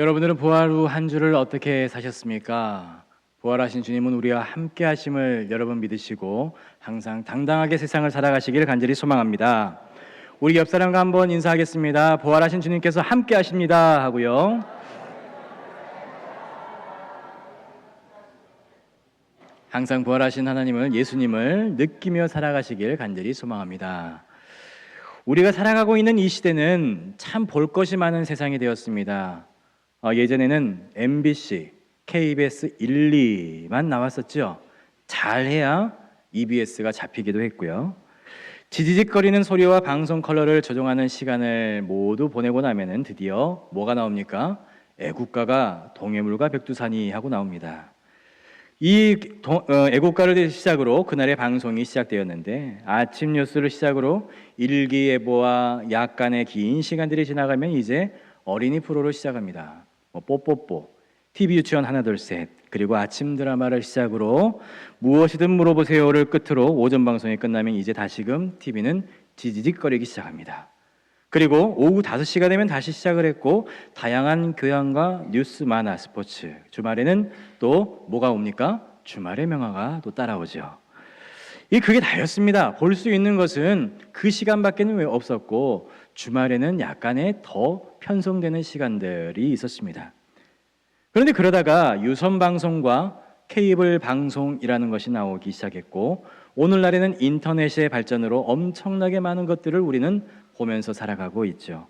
여러분들은 부활 후 한 주를 어떻게 사셨습니까? 부활하신 주님은 우리와 함께 하심을 여러분 믿으시고 항상 당당하게 세상을 살아가시기를 간절히 소망합니다. 우리 옆 사람과 한번 인사하겠습니다. 부활하신 주님께서 함께 하십니다 하고요. 항상 부활하신 하나님을 예수님을 느끼며 살아가시길 간절히 소망합니다. 우리가 살아가고 있는 이 시대는 참 볼 것이 많은 세상이 되었습니다. 어, 예전에는 MBC, KBS 1, 2만 나왔었죠. 잘해야 EBS가 잡히기도 했고요. 지지직거리는 소리와 방송 컬러를 조종하는 시간을 모두 보내고 나면은 드디어 뭐가 나옵니까? 애국가가 동해물과 백두산이 하고 나옵니다. 이 도- 어, 애국가를 시작으로 그날의 방송이 시작되었는데 아침 뉴스를 시작으로 일기예보와 약간의 긴 시간들이 지나가면 이제 어린이 프로를 시작합니다. 뭐 뽀뽀뽀, TV 유치원 하나 둘 셋, 그리고 아침 드라마를 시작으로 무엇이든 물어보세요를 끝으로 오전 방송이 끝나면 이제 다시금 TV는 지지직거리기 시작합니다. 그리고 오후 5시가 되면 다시 시작을 했고 다양한 교양과 뉴스 만화 스포츠 주말에는 또 뭐가 옵니까? 주말의 명화가 또 따라오죠. 이 그게 다였습니다. 볼 수 있는 것은 그 시간밖에는 왜 없었고 주말에는 약간의 더 편성되는 시간들이 있었습니다. 그런데 그러다가 유선 방송과 케이블 방송이라는 것이 나오기 시작했고 오늘날에는 인터넷의 발전으로 엄청나게 많은 것들을 우리는 보면서 살아가고 있죠.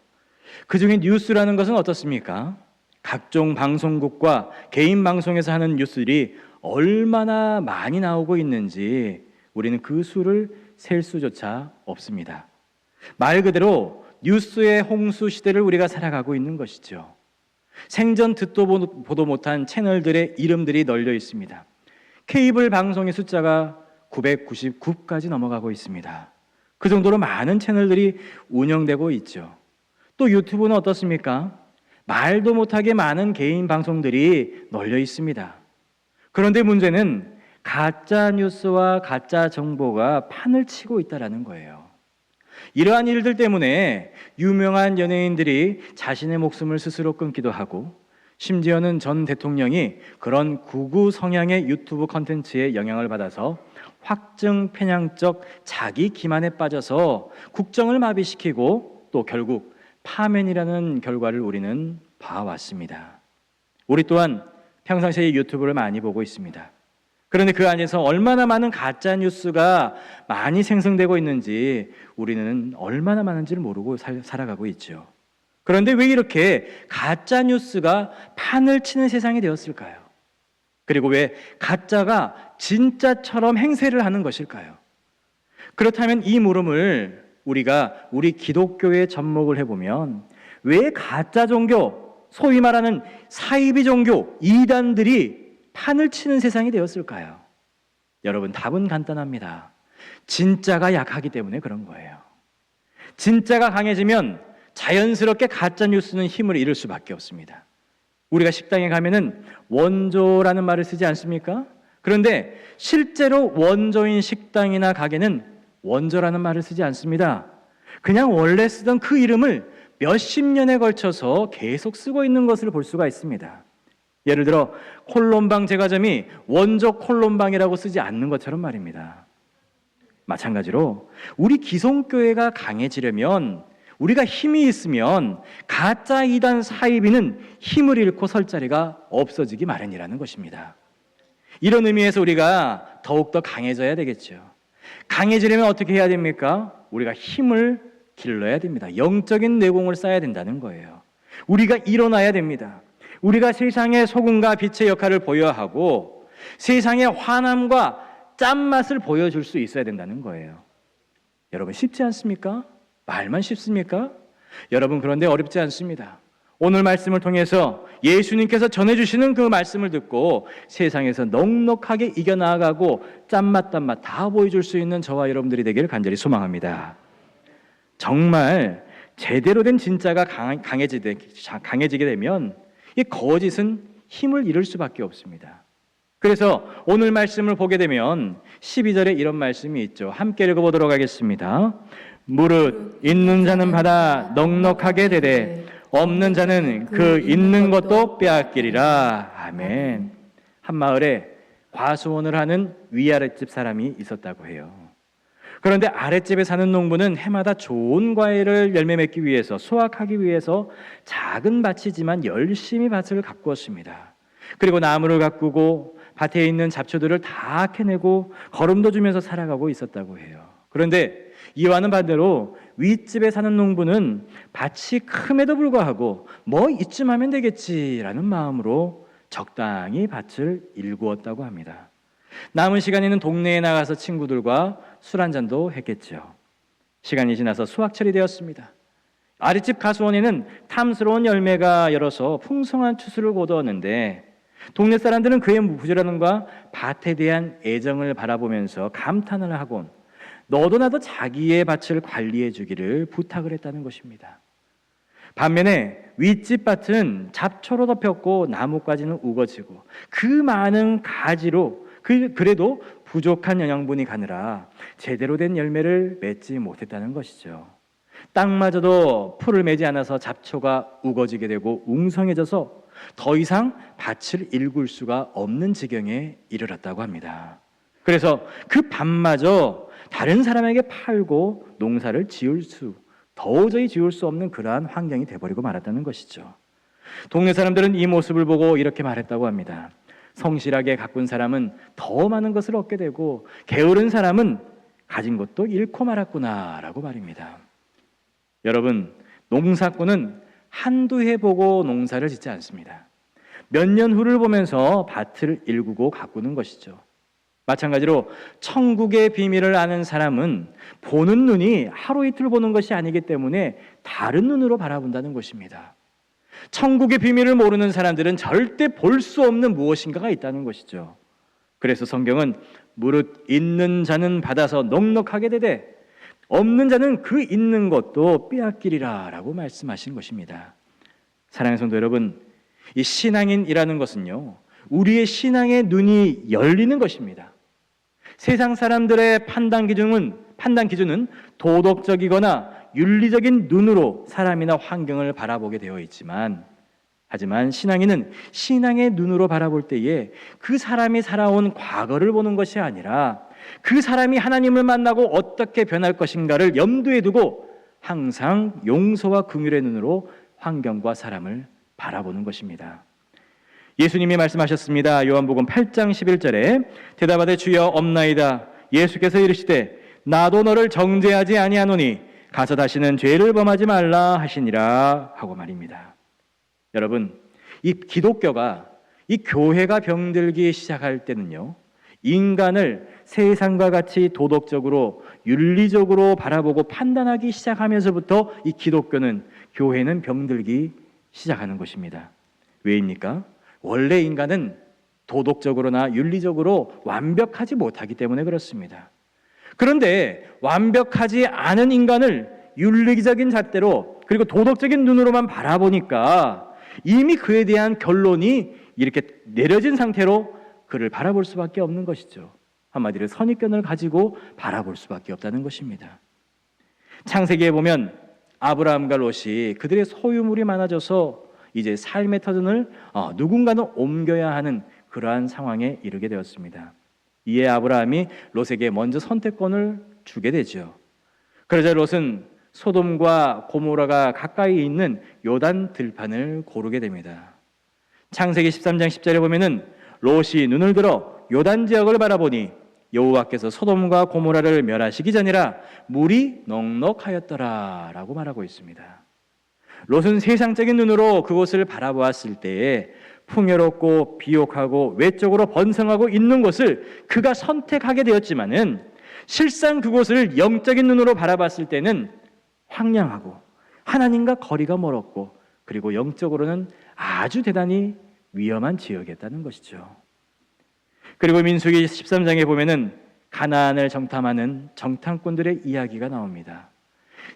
그 중에 뉴스라는 것은 어떻습니까? 각종 방송국과 개인 방송에서 하는 뉴스들이 얼마나 많이 나오고 있는지 우리는 그 수를 셀 수조차 없습니다. 말 그대로 뉴스의 홍수 시대를 우리가 살아가고 있는 것이죠. 생전 듣도 보- 보도 못한 채널들의 이름들이 널려 있습니다. 케이블 방송의 숫자가 999까지 넘어가고 있습니다. 그 정도로 많은 채널들이 운영되고 있죠. 또 유튜브는 어떻습니까? 말도 못하게 많은 개인 방송들이 널려 있습니다. 그런데 문제는 가짜 뉴스와 가짜 정보가 판을 치고 있다라는 거예요. 이러한 일들 때문에 유명한 연예인들이 자신의 목숨을 스스로 끊기도 하고 심지어는 전 대통령이 그런 구구 성향의 유튜브 컨텐츠에 영향을 받아서 확증 편향적 자기 기만에 빠져서 국정을 마비시키고 또 결국 파면이라는 결과를 우리는 봐왔습니다. 우리 또한 평상시에 유튜브를 많이 보고 있습니다. 그런데 그 안에서 얼마나 많은 가짜 뉴스가 많이 생성되고 있는지 우리는 얼마나 많은지를 모르고 살, 살아가고 있죠. 그런데 왜 이렇게 가짜 뉴스가 판을 치는 세상이 되었을까요? 그리고 왜 가짜가 진짜처럼 행세를 하는 것일까요? 그렇다면 이 물음을 우리가 우리 기독교에 접목을 해보면 왜 가짜 종교, 소위 말하는 사이비 종교, 이단들이 판을 치는 세상이 되었을까요? 여러분, 답은 간단합니다. 진짜가 약하기 때문에 그런 거예요. 진짜가 강해지면 자연스럽게 가짜 뉴스는 힘을 잃을 수밖에 없습니다. 우리가 식당에 가면은 원조라는 말을 쓰지 않습니까? 그런데 실제로 원조인 식당이나 가게는 원조라는 말을 쓰지 않습니다. 그냥 원래 쓰던 그 이름을 몇십 년에 걸쳐서 계속 쓰고 있는 것을 볼 수가 있습니다. 예를 들어 콜롬방 제과점이 원조 콜롬방이라고 쓰지 않는 것처럼 말입니다. 마찬가지로 우리 기성교회가 강해지려면 우리가 힘이 있으면 가짜 이단 사이비는 힘을 잃고 설 자리가 없어지기 마련이라는 것입니다. 이런 의미에서 우리가 더욱더 강해져야 되겠죠. 강해지려면 어떻게 해야 됩니까? 우리가 힘을 길러야 됩니다. 영적인 내공을 쌓아야 된다는 거예요. 우리가 일어나야 됩니다. 우리가 세상의 소금과 빛의 역할을 보여야 하고 세상의 환함과 짠맛을 보여줄 수 있어야 된다는 거예요. 여러분 쉽지 않습니까? 말만 쉽습니까? 여러분 그런데 어렵지 않습니다. 오늘 말씀을 통해서 예수님께서 전해주시는 그 말씀을 듣고 세상에서 넉넉하게 이겨나가고 짠맛 단맛 다 보여줄 수 있는 저와 여러분들이 되기를 간절히 소망합니다. 정말 제대로 된 진짜가 강해지게 되면 이 거짓은 힘을 잃을 수밖에 없습니다. 그래서 오늘 말씀을 보게 되면 12절에 이런 말씀이 있죠. 함께 읽어보도록 하겠습니다. 무릇 있는 자는 받아 넉넉하게 되되 없는 자는 그 있는 것도 빼앗기리라. 아멘. 한 마을에 과수원을 하는 위아랫집 사람이 있었다고 해요. 그런데 아랫집에 사는 농부는 해마다 좋은 과일을 열매 맺기 위해서 수확하기 위해서 작은 밭이지만 열심히 밭을 가꾸었습니다. 그리고 나무를 가꾸고 밭에 있는 잡초들을 다 캐내고 거름도 주면서 살아가고 있었다고 해요. 그런데 이와는 반대로 윗집에 사는 농부는 밭이 큼에도 불구하고 뭐 이쯤 하면 되겠지라는 마음으로 적당히 밭을 일구었다고 합니다. 남은 시간에는 동네에 나가서 친구들과 술 한 잔도 했겠죠. 시간이 지나서 수확철이 되었습니다. 아랫집 가수원에는 탐스러운 열매가 열어서 풍성한 추수를 거두었는데 동네 사람들은 그의 부지런함과 밭에 대한 애정을 바라보면서 감탄을 하곤 너도 나도 자기의 밭을 관리해 주기를 부탁을 했다는 것입니다. 반면에 윗집 밭은 잡초로 덮였고 나뭇가지는 우거지고 그 많은 가지로 그 그래도 부족한 영양분이 가느라 제대로 된 열매를 맺지 못했다는 것이죠. 땅마저도 풀을 매지 않아서 잡초가 우거지게 되고 웅성해져서 더 이상 밭을 일굴 수가 없는 지경에 이르렀다고 합니다. 그래서 그 밭마저 다른 사람에게 팔고 농사를 지을 수 도저히 지을 수 없는 그러한 환경이 돼버리고 말았다는 것이죠. 동네 사람들은 이 모습을 보고 이렇게 말했다고 합니다. 성실하게 가꾼 사람은 더 많은 것을 얻게 되고 게으른 사람은 가진 것도 잃고 말았구나라고 말입니다. 여러분, 농사꾼은 한두 해 보고 농사를 짓지 않습니다. 몇 년 후를 보면서 밭을 일구고 가꾸는 것이죠. 마찬가지로 천국의 비밀을 아는 사람은 보는 눈이 하루 이틀 보는 것이 아니기 때문에 다른 눈으로 바라본다는 것입니다. 천국의 비밀을 모르는 사람들은 절대 볼 수 없는 무엇인가가 있다는 것이죠. 그래서 성경은 무릇 있는 자는 받아서 넉넉하게 되되 없는 자는 그 있는 것도 빼앗기리라라고 말씀하신 것입니다. 사랑하는 성도 여러분, 이 신앙인이라는 것은요. 우리의 신앙의 눈이 열리는 것입니다. 세상 사람들의 판단 기준은 판단 기준은 도덕적이거나 윤리적인 눈으로 사람이나 환경을 바라보게 되어 있지만 하지만 신앙인은 신앙의 눈으로 바라볼 때에 그 사람이 살아온 과거를 보는 것이 아니라 그 사람이 하나님을 만나고 어떻게 변할 것인가를 염두에 두고 항상 용서와 긍휼의 눈으로 환경과 사람을 바라보는 것입니다. 예수님이 말씀하셨습니다. 요한복음 8장 11절에 대답하되 주여 없나이다. 예수께서 이르시되 나도 너를 정죄하지 아니하노니 가서 다시는 죄를 범하지 말라 하시니라 하고 말입니다. 여러분, 이 기독교가 이 교회가 병들기 시작할 때는요. 인간을 세상과 같이 도덕적으로 윤리적으로 바라보고 판단하기 시작하면서부터 이 기독교는 교회는 병들기 시작하는 것입니다. 왜입니까? 원래 인간은 도덕적으로나 윤리적으로 완벽하지 못하기 때문에 그렇습니다. 그런데 완벽하지 않은 인간을 윤리적인 잣대로 그리고 도덕적인 눈으로만 바라보니까 이미 그에 대한 결론이 이렇게 내려진 상태로 그를 바라볼 수밖에 없는 것이죠. 한마디로 선입견을 가지고 바라볼 수밖에 없다는 것입니다. 창세기에 보면 아브라함과 롯이 그들의 소유물이 많아져서 이제 삶의 터전을 어, 누군가는 옮겨야 하는 그러한 상황에 이르게 되었습니다. 이에 아브라함이 롯에게 먼저 선택권을 주게 되죠. 그러자 롯은 소돔과 고모라가 가까이 있는 요단 들판을 고르게 됩니다. 창세기 13장 10절에 보면은 롯이 눈을 들어 요단 지역을 바라보니 여호와께서 소돔과 고모라를 멸하시기 전이라 물이 넉넉하였더라라고 말하고 있습니다. 롯은 세상적인 눈으로 그곳을 바라보았을 때에 풍요롭고 비옥하고 외적으로 번성하고 있는 곳을 그가 선택하게 되었지만은 실상 그곳을 영적인 눈으로 바라봤을 때는 황량하고 하나님과 거리가 멀었고 그리고 영적으로는 아주 대단히 위험한 지역이었다는 것이죠. 그리고 민수기 13장에 보면은 가나안을 정탐하는 정탐꾼들의 이야기가 나옵니다.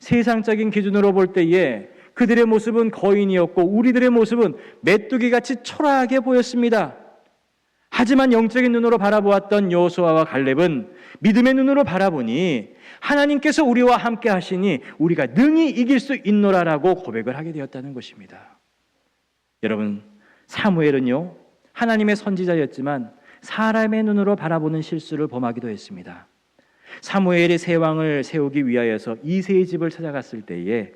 세상적인 기준으로 볼 때에 그들의 모습은 거인이었고 우리들의 모습은 메뚜기 같이 초라하게 보였습니다. 하지만 영적인 눈으로 바라보았던 여호수아와 갈렙은 믿음의 눈으로 바라보니 하나님께서 우리와 함께 하시니 우리가 능히 이길 수 있노라라고 고백을 하게 되었다는 것입니다. 여러분 사무엘은요 하나님의 선지자였지만 사람의 눈으로 바라보는 실수를 범하기도 했습니다. 사무엘이 새 왕을 세우기 위하여서 이세의 집을 찾아갔을 때에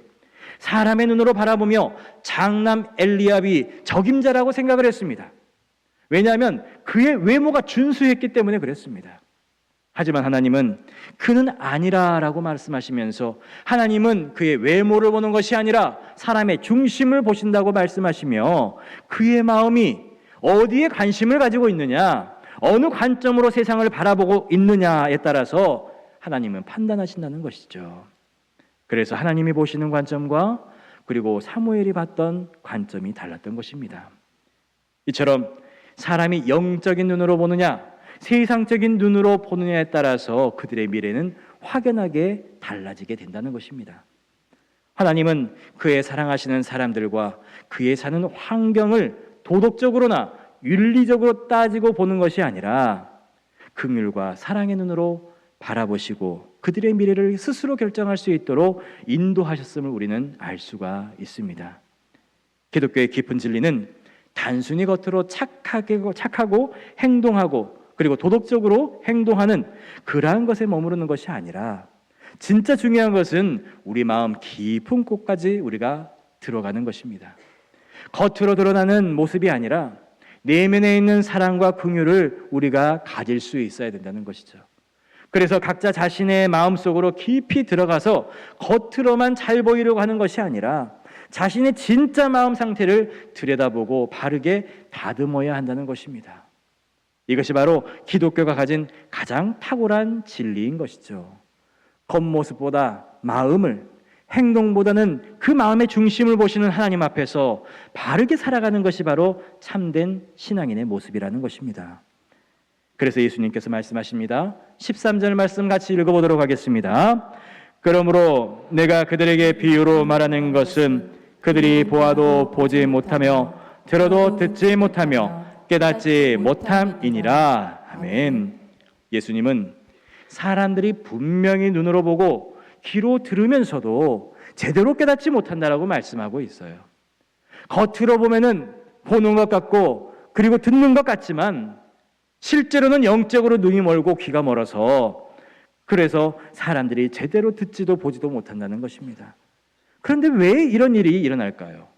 사람의 눈으로 바라보며 장남 엘리압이 적임자라고 생각을 했습니다. 왜냐하면 그의 외모가 준수했기 때문에 그랬습니다. 하지만 하나님은 그는 아니라라고 말씀하시면서 하나님은 그의 외모를 보는 것이 아니라 사람의 중심을 보신다고 말씀하시며 그의 마음이 어디에 관심을 가지고 있느냐, 어느 관점으로 세상을 바라보고 있느냐에 따라서 하나님은 판단하신다는 것이죠. 그래서 하나님이 보시는 관점과 그리고 사무엘이 봤던 관점이 달랐던 것입니다. 이처럼 사람이 영적인 눈으로 보느냐, 세상적인 눈으로 보느냐에 따라서 그들의 미래는 확연하게 달라지게 된다는 것입니다. 하나님은 그의 사랑하시는 사람들과 그의 사는 환경을 도덕적으로나 윤리적으로 따지고 보는 것이 아니라 긍휼과 사랑의 눈으로 바라보시고 그들의 미래를 스스로 결정할 수 있도록 인도하셨음을 우리는 알 수가 있습니다. 기독교의 깊은 진리는 단순히 겉으로 착하게 착하고 행동하고 그리고 도덕적으로 행동하는 그러한 것에 머무르는 것이 아니라 진짜 중요한 것은 우리 마음 깊은 곳까지 우리가 들어가는 것입니다. 겉으로 드러나는 모습이 아니라 내면에 있는 사랑과 긍휼을 우리가 가질 수 있어야 된다는 것이죠. 그래서 각자 자신의 마음속으로 깊이 들어가서 겉으로만 잘 보이려고 하는 것이 아니라 자신의 진짜 마음 상태를 들여다보고 바르게 다듬어야 한다는 것입니다. 이것이 바로 기독교가 가진 가장 탁월한 진리인 것이죠. 겉모습보다 마음을 행동보다는 그 마음의 중심을 보시는 하나님 앞에서 바르게 살아가는 것이 바로 참된 신앙인의 모습이라는 것입니다. 그래서 예수님께서 말씀하십니다. 13절 말씀 같이 읽어보도록 하겠습니다. 그러므로 내가 그들에게 비유로 말하는 것은 그들이 보아도 보지 못하며 들어도 듣지 못하며 깨닫지 못함이니라. 아멘. 예수님은 사람들이 분명히 눈으로 보고 귀로 들으면서도 제대로 깨닫지 못한다라고 말씀하고 있어요. 겉으로 보면은 보는 것 같고 그리고 듣는 것 같지만 실제로는 영적으로 눈이 멀고 귀가 멀어서 그래서 사람들이 제대로 듣지도 보지도 못한다는 것입니다. 그런데 왜 이런 일이 일어날까요?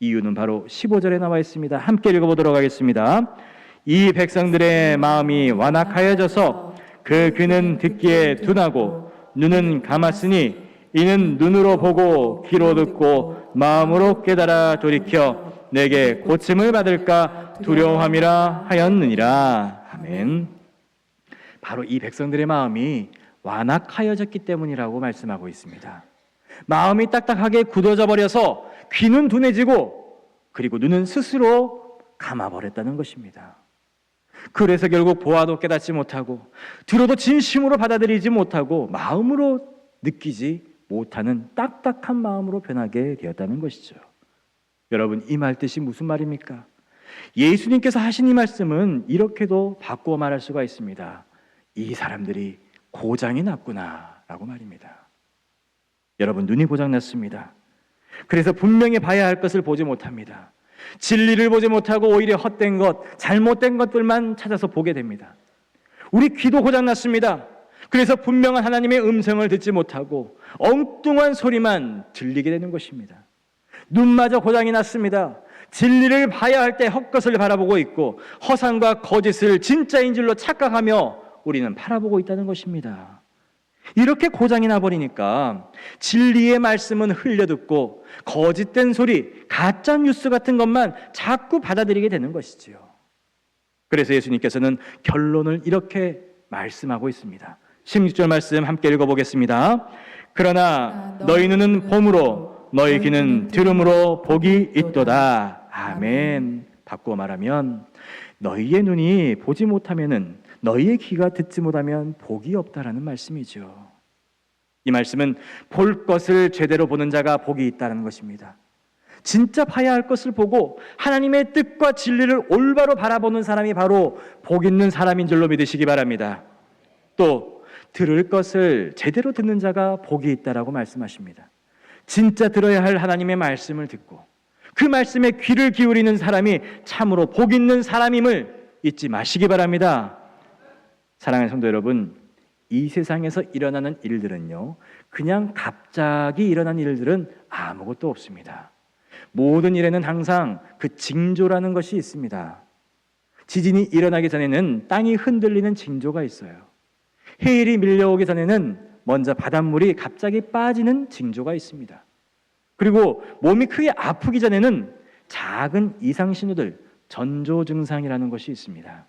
이유는 바로 15절에 나와 있습니다. 함께 읽어보도록 하겠습니다. 이 백성들의 마음이 완악하여져서 그 귀는 듣기에 둔하고 눈은 감았으니 이는 눈으로 보고 귀로 듣고 마음으로 깨달아 돌이켜 내게 고침을 받을까 두려워함이라 하였느니라. 아멘. 바로 이 백성들의 마음이 완악하여졌기 때문이라고 말씀하고 있습니다. 마음이 딱딱하게 굳어져 버려서 귀는 둔해지고 그리고 눈은 스스로 감아버렸다는 것입니다. 그래서 결국 보아도 깨닫지 못하고 들어도 진심으로 받아들이지 못하고 마음으로 느끼지 못하는 딱딱한 마음으로 변하게 되었다는 것이죠. 여러분 이 말 뜻이 무슨 말입니까? 예수님께서 하신 이 말씀은 이렇게도 바꾸어 말할 수가 있습니다. 이 사람들이 고장이 났구나 라고 말입니다. 여러분 눈이 고장 났습니다. 그래서 분명히 봐야 할 것을 보지 못합니다. 진리를 보지 못하고 오히려 헛된 것, 잘못된 것들만 찾아서 보게 됩니다. 우리 귀도 고장 났습니다. 그래서 분명한 하나님의 음성을 듣지 못하고 엉뚱한 소리만 들리게 되는 것입니다. 눈마저 고장이 났습니다. 진리를 봐야 할 때 헛것을 바라보고 있고 허상과 거짓을 진짜인 줄로 착각하며 우리는 바라보고 있다는 것입니다. 이렇게 고장이 나버리니까 진리의 말씀은 흘려듣고 거짓된 소리, 가짜 뉴스 같은 것만 자꾸 받아들이게 되는 것이지요. 그래서 예수님께서는 결론을 이렇게 말씀하고 있습니다. 16절 말씀 함께 읽어보겠습니다. 그러나 너희 눈은 봄으로 너희 귀는 들음으로 복이 있도다. 아멘. 바꾸어 말하면 너희의 눈이 보지 못하면은 너희의 귀가 듣지 못하면 복이 없다라는 말씀이죠. 이 말씀은 볼 것을 제대로 보는 자가 복이 있다는 것입니다. 진짜 봐야 할 것을 보고 하나님의 뜻과 진리를 올바로 바라보는 사람이 바로 복 있는 사람인 줄로 믿으시기 바랍니다. 또 들을 것을 제대로 듣는 자가 복이 있다라고 말씀하십니다. 진짜 들어야 할 하나님의 말씀을 듣고 그 말씀에 귀를 기울이는 사람이 참으로 복 있는 사람임을 잊지 마시기 바랍니다. 사랑하는 성도 여러분, 이 세상에서 일어나는 일들은요, 그냥 갑자기 일어난 일들은 아무것도 없습니다. 모든 일에는 항상 그 징조라는 것이 있습니다. 지진이 일어나기 전에는 땅이 흔들리는 징조가 있어요. 해일이 밀려오기 전에는 먼저 바닷물이 갑자기 빠지는 징조가 있습니다. 그리고 몸이 크게 아프기 전에는 작은 이상 신호들, 전조 증상이라는 것이 있습니다.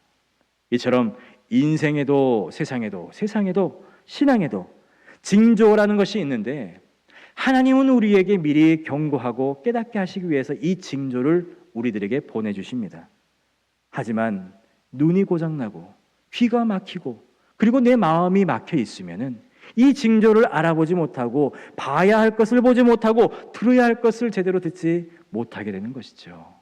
이처럼 인생에도 세상에도 세상에도 신앙에도 징조라는 것이 있는데 하나님은 우리에게 미리 경고하고 깨닫게 하시기 위해서 이 징조를 우리들에게 보내 주십니다. 하지만 눈이 고장나고 귀가 막히고 그리고 내 마음이 막혀 있으면은 이 징조를 알아보지 못하고 봐야 할 것을 보지 못하고 들어야 할 것을 제대로 듣지 못하게 되는 것이죠.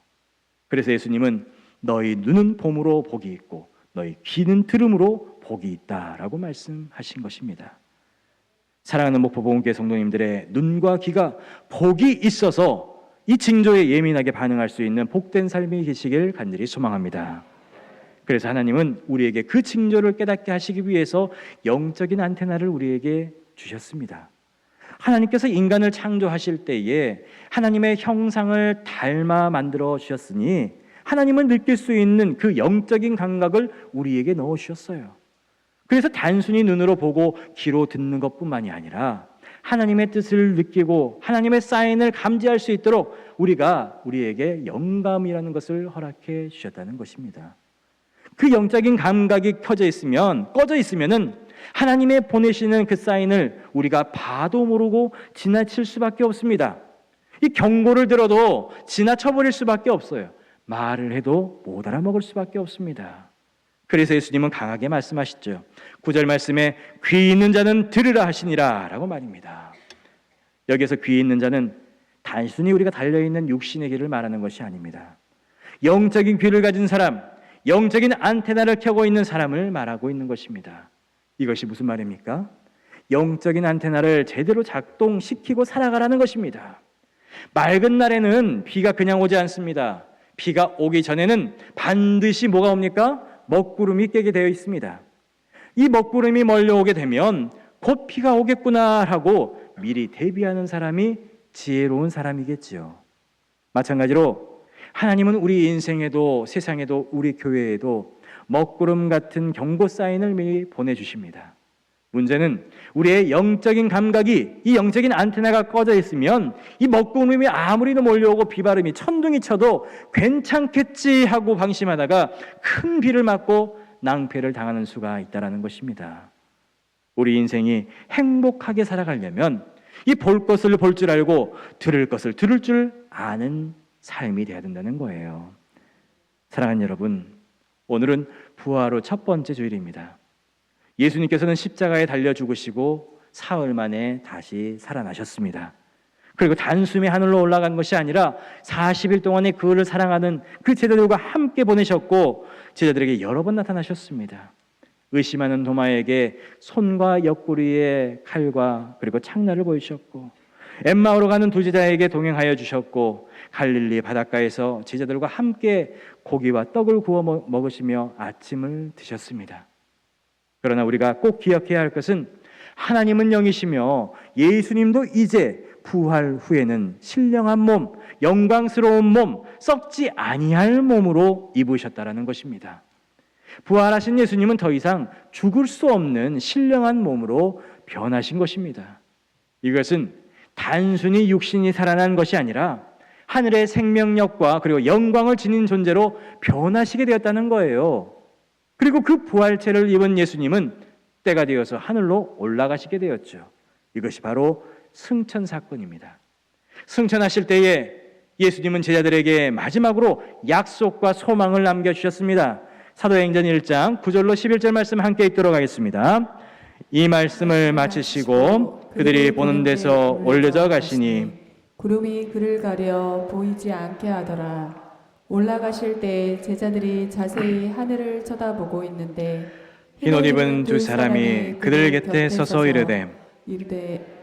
그래서 예수님은 너희 눈은 봄으로 복이 있고 너희 귀는 들음으로 복이 있다라고 말씀하신 것입니다. 사랑하는 목포보험교회 성도님들의 눈과 귀가 복이 있어서 이 징조에 예민하게 반응할 수 있는 복된 삶이 계시길 간절히 소망합니다. 그래서 하나님은 우리에게 그 징조를 깨닫게 하시기 위해서 영적인 안테나를 우리에게 주셨습니다. 하나님께서 인간을 창조하실 때에 하나님의 형상을 닮아 만들어 주셨으니 하나님을 느낄 수 있는 그 영적인 감각을 우리에게 넣어 주셨어요. 그래서 단순히 눈으로 보고 귀로 듣는 것뿐만이 아니라 하나님의 뜻을 느끼고 하나님의 사인을 감지할 수 있도록 우리가 우리에게 영감이라는 것을 허락해 주셨다는 것입니다. 그 영적인 감각이 켜져 있으면 꺼져 있으면은 하나님의 보내시는 그 사인을 우리가 봐도 모르고 지나칠 수밖에 없습니다. 이 경고를 들어도 지나쳐 버릴 수밖에 없어요. 말을 해도 못 알아먹을 수밖에 없습니다. 그래서 예수님은 강하게 말씀하시죠. 구절 말씀에 귀 있는 자는 들으라 하시니라 라고 말입니다. 여기서 귀 있는 자는 단순히 우리가 달려 있는 육신의 귀를 말하는 것이 아닙니다. 영적인 귀를 가진 사람, 영적인 안테나를 켜고 있는 사람을 말하고 있는 것입니다. 이것이 무슨 말입니까? 영적인 안테나를 제대로 작동시키고 살아가라는 것입니다. 맑은 날에는 비가 그냥 오지 않습니다. 비가 오기 전에는 반드시 뭐가 옵니까? 먹구름이 깨게 되어 있습니다. 이 먹구름이 몰려오게 되면 곧 비가 오겠구나 하고 미리 대비하는 사람이 지혜로운 사람이겠지요. 마찬가지로 하나님은 우리 인생에도 세상에도 우리 교회에도 먹구름 같은 경고 사인을 미리 보내주십니다. 문제는 우리의 영적인 감각이 이 영적인 안테나가 꺼져 있으면 이 먹구름이 아무리도 몰려오고 비바람이 천둥이 쳐도 괜찮겠지 하고 방심하다가 큰 비를 맞고 낭패를 당하는 수가 있다라는 것입니다. 우리 인생이 행복하게 살아가려면 이 볼 것을 볼 줄 알고 들을 것을 들을 줄 아는 삶이 되어야 된다는 거예요. 사랑하는 여러분, 오늘은 부하로 첫 번째 주일입니다. 예수님께서는 십자가에 달려 죽으시고 사흘 만에 다시 살아나셨습니다. 그리고 단숨에 하늘로 올라간 것이 아니라 40일 동안에 그를 사랑하는 그 제자들과 함께 보내셨고 제자들에게 여러 번 나타나셨습니다. 의심하는 도마에게 손과 옆구리에 칼과 그리고 창날을 보이셨고 엠마오로 가는 두 제자에게 동행하여 주셨고 갈릴리 바닷가에서 제자들과 함께 고기와 떡을 구워 먹으시며 아침을 드셨습니다. 그러나 우리가 꼭 기억해야 할 것은 하나님은 영이시며 예수님도 이제 부활 후에는 신령한 몸, 영광스러운 몸, 썩지 아니할 몸으로 입으셨다라는 것입니다. 부활하신 예수님은 더 이상 죽을 수 없는 신령한 몸으로 변하신 것입니다. 이것은 단순히 육신이 살아난 것이 아니라 하늘의 생명력과 그리고 영광을 지닌 존재로 변하시게 되었다는 거예요. 그리고 그 부활체를 입은 예수님은 때가 되어서 하늘로 올라가시게 되었죠. 이것이 바로 승천 사건입니다. 승천하실 때에 예수님은 제자들에게 마지막으로 약속과 소망을 남겨주셨습니다. 사도행전 1장 9절로 11절 말씀 함께 읽도록 하겠습니다. 이 말씀을 마치시고 그들이 보는 데서 올려져 가시니 구름이 그를 가려 보이지 않게 하더라. 올라가실 때 제자들이 자세히 하늘을 쳐다보고 있는데 흰옷 입은 두 사람이 그들 곁에 서서 이르되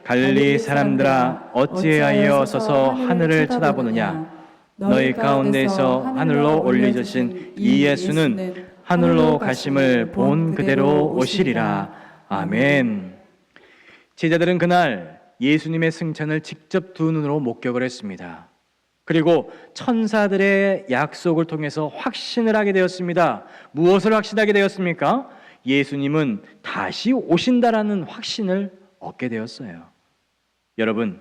갈릴리 사람들아 어찌하여 서서 하늘을 쳐다보느냐? 너희 가운데서 하늘로 올려주신 이 예수는 하늘로 가심을 본 그대로 오시리라. 아멘. 제자들은 그날 예수님의 승천을 직접 두 눈으로 목격을 했습니다 그리고 천사들의 약속을 통해서 확신을 하게 되었습니다 무엇을 확신하게 되었습니까? 예수님은 다시 오신다라는 확신을 얻게 되었어요 여러분,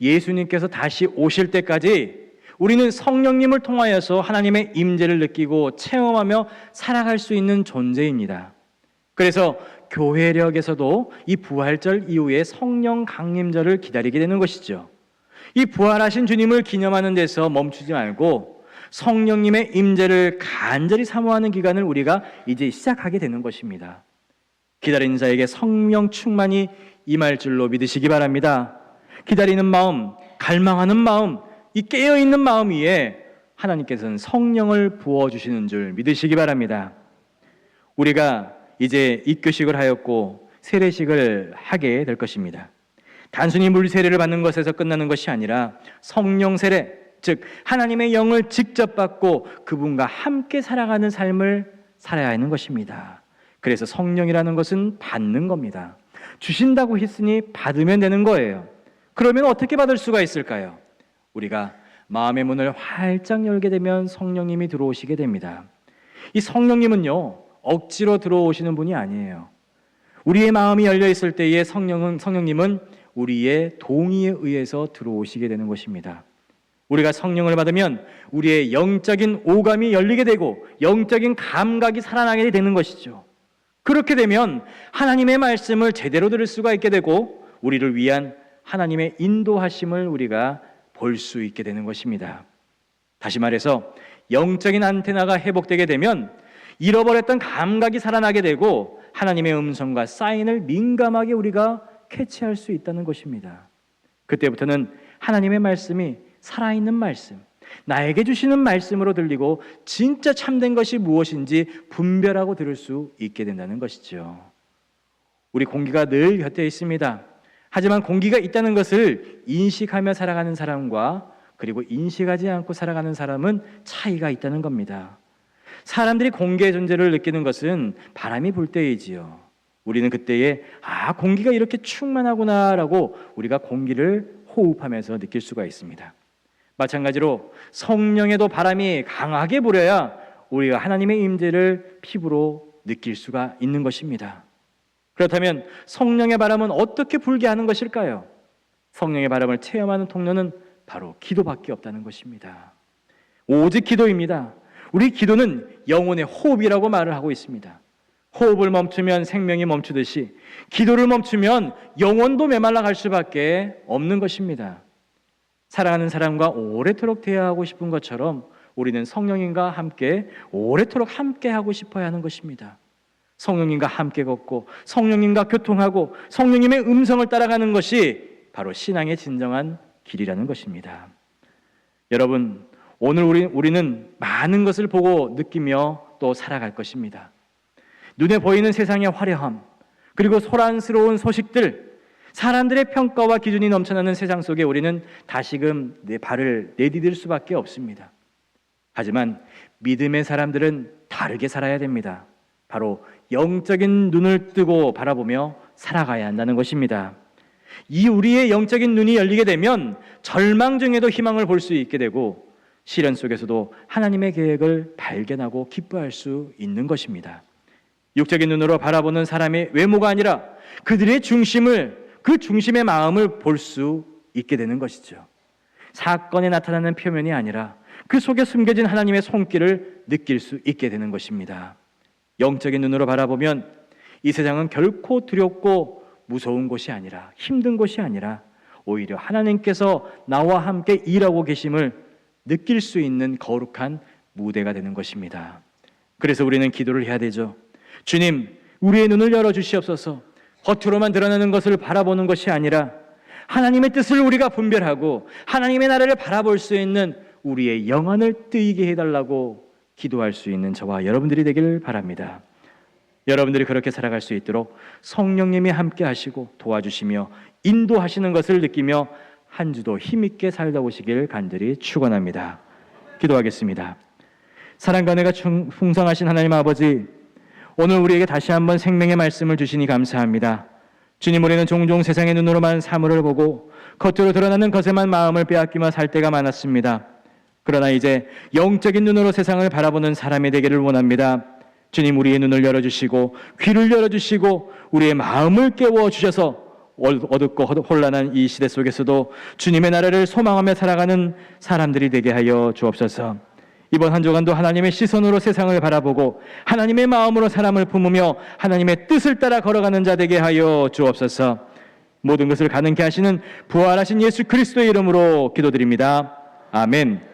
예수님께서 다시 오실 때까지 우리는 성령님을 통하여서 하나님의 임재를 느끼고 체험하며 살아갈 수 있는 존재입니다. 그래서 교회력에서도 이 부활절 이후에 성령 강림절을 기다리게 되는 것이죠. 이 부활하신 주님을 기념하는 데서 멈추지 말고 성령님의 임재를 간절히 사모하는 기간을 우리가 이제 시작하게 되는 것입니다. 기다리는 자에게 성령 충만이 임할 줄로 믿으시기 바랍니다. 기다리는 마음, 갈망하는 마음, 이 깨어 있는 마음 위에 하나님께서는 성령을 부어 주시는 줄 믿으시기 바랍니다. 우리가 이제 입교식을 하였고 세례식을 하게 될 것입니다. 단순히 물 세례를 받는 것에서 끝나는 것이 아니라 성령 세례, 즉 하나님의 영을 직접 받고 그분과 함께 살아가는 삶을 살아야 하는 것입니다. 그래서 성령이라는 것은 받는 겁니다. 주신다고 했으니 받으면 되는 거예요. 그러면 어떻게 받을 수가 있을까요? 우리가 마음의 문을 활짝 열게 되면 성령님이 들어오시게 됩니다. 이 성령님은요, 억지로 들어오시는 분이 아니에요. 우리의 마음이 열려 있을 때에 성령은, 성령님은 우리의 동의에 의해서 들어오시게 되는 것입니다. 우리가 성령을 받으면 우리의 영적인 오감이 열리게 되고 영적인 감각이 살아나게 되는 것이죠. 그렇게 되면 하나님의 말씀을 제대로 들을 수가 있게 되고 우리를 위한 하나님의 인도하심을 우리가 볼 수 있게 되는 것입니다. 다시 말해서 영적인 안테나가 회복되게 되면 잃어버렸던 감각이 살아나게 되고 하나님의 음성과 사인을 민감하게 우리가 캐치할 수 있다는 것입니다. 그때부터는 하나님의 말씀이 살아있는 말씀, 나에게 주시는 말씀으로 들리고 진짜 참된 것이 무엇인지 분별하고 들을 수 있게 된다는 것이죠. 우리 공기가 늘 곁에 있습니다. 하지만 공기가 있다는 것을 인식하며 살아가는 사람과 그리고 인식하지 않고 살아가는 사람은 차이가 있다는 겁니다. 사람들이 공기의 존재를 느끼는 것은 바람이 불 때이지요. 우리는 그때에 아 공기가 이렇게 충만하구나라고 우리가 공기를 호흡하면서 느낄 수가 있습니다. 마찬가지로 성령에도 바람이 강하게 불어야 우리가 하나님의 임재를 피부로 느낄 수가 있는 것입니다. 그렇다면 성령의 바람은 어떻게 불게 하는 것일까요? 성령의 바람을 체험하는 통로는 바로 기도밖에 없다는 것입니다. 오직 기도입니다. 우리 기도는 영혼의 호흡이라고 말을 하고 있습니다. 호흡을 멈추면 생명이 멈추듯이 기도를 멈추면 영혼도 메말라 갈 수밖에 없는 것입니다. 사랑하는 사람과 오래도록 대화하고 싶은 것처럼 우리는 성령님과 함께 오래도록 함께 하고 싶어야 하는 것입니다. 성령님과 함께 걷고 성령님과 교통하고 성령님의 음성을 따라가는 것이 바로 신앙의 진정한 길이라는 것입니다. 여러분, 오늘 우리, 우리는 많은 것을 보고 느끼며 또 살아갈 것입니다. 눈에 보이는 세상의 화려함, 그리고 소란스러운 소식들, 사람들의 평가와 기준이 넘쳐나는 세상 속에 우리는 다시금 내 발을 내디딜 수밖에 없습니다. 하지만 믿음의 사람들은 다르게 살아야 됩니다. 바로 영적인 눈을 뜨고 바라보며 살아가야 한다는 것입니다. 이 우리의 영적인 눈이 열리게 되면 절망 중에도 희망을 볼 수 있게 되고 시련 속에서도 하나님의 계획을 발견하고 기뻐할 수 있는 것입니다. 육적인 눈으로 바라보는 사람의 외모가 아니라 그들의 중심을 그 중심의 마음을 볼 수 있게 되는 것이죠. 사건에 나타나는 표면이 아니라 그 속에 숨겨진 하나님의 손길을 느낄 수 있게 되는 것입니다. 영적인 눈으로 바라보면 이 세상은 결코 두렵고 무서운 곳이 아니라 힘든 곳이 아니라 오히려 하나님께서 나와 함께 일하고 계심을 느낄 수 있는 거룩한 무대가 되는 것입니다. 그래서 우리는 기도를 해야 되죠. 주님, 우리의 눈을 열어 주시옵소서. 겉으로만 드러나는 것을 바라보는 것이 아니라 하나님의 뜻을 우리가 분별하고 하나님의 나라를 바라볼 수 있는 우리의 영안을 뜨이게 해달라고 기도할 수 있는 저와 여러분들이 되길 바랍니다. 여러분들이 그렇게 살아갈 수 있도록 성령님이 함께 하시고 도와주시며 인도하시는 것을 느끼며 한 주도 힘있게 살다 오시길 간절히 축원합니다. 기도하겠습니다. 사랑과 충- 풍성하신 하나님 아버지 오늘 우리에게 다시 한번 생명의 말씀을 주시니 감사합니다. 주님 우리는 종종 세상의 눈으로만 사물을 보고 겉으로 드러나는 것에만 마음을 빼앗기며 살 때가 많았습니다. 그러나 이제 영적인 눈으로 세상을 바라보는 사람이 되기를 원합니다. 주님 우리의 눈을 열어주시고 귀를 열어주시고 우리의 마음을 깨워 주셔서 어둡고 혼란한 이 시대 속에서도 주님의 나라를 소망하며 살아가는 사람들이 되게 하여 주옵소서. 이번 한 주간도 하나님의 시선으로 세상을 바라보고 하나님의 마음으로 사람을 품으며 하나님의 뜻을 따라 걸어가는 자 되게 하여 주옵소서. 모든 것을 가능케 하시는 부활하신 예수 그리스도의 이름으로 기도드립니다. 아멘.